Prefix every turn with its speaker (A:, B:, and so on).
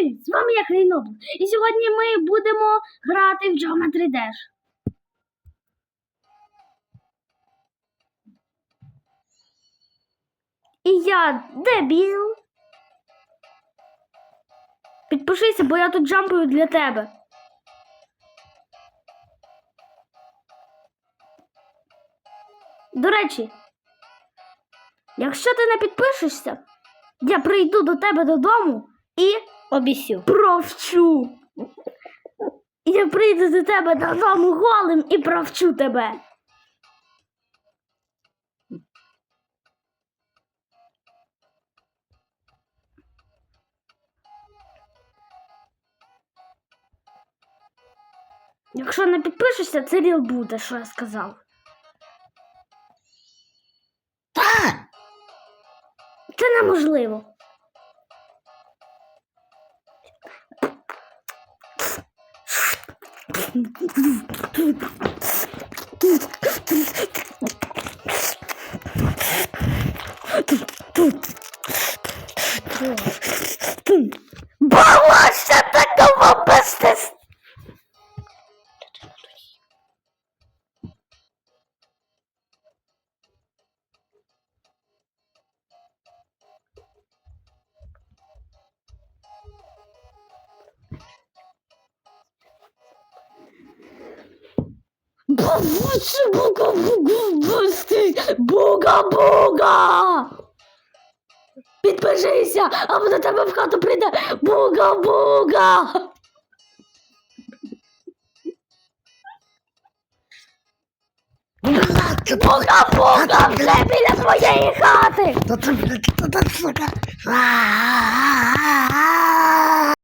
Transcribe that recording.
A: Привіт! З вами я Хрейнобл. І сьогодні ми будемо грати в Geometry Dash. І я дебіл. Підпишися, бо я тут джампую для тебе. До речі, якщо ти не підпишешся, я прийду до тебе додому і
B: Обіцю.
A: провчу. Я прийду до тебе додому голим і провчу тебе. Якщо не підпишешся, це ріл буде, що я сказав.
B: Та!
A: Це неможливо. 帮我身份证放 Буга-буга! Підпишися, або до тебе в хату прийде буга-буга! Буга-буга вже біля твоєї хати!
B: Та це, блядь, та сука.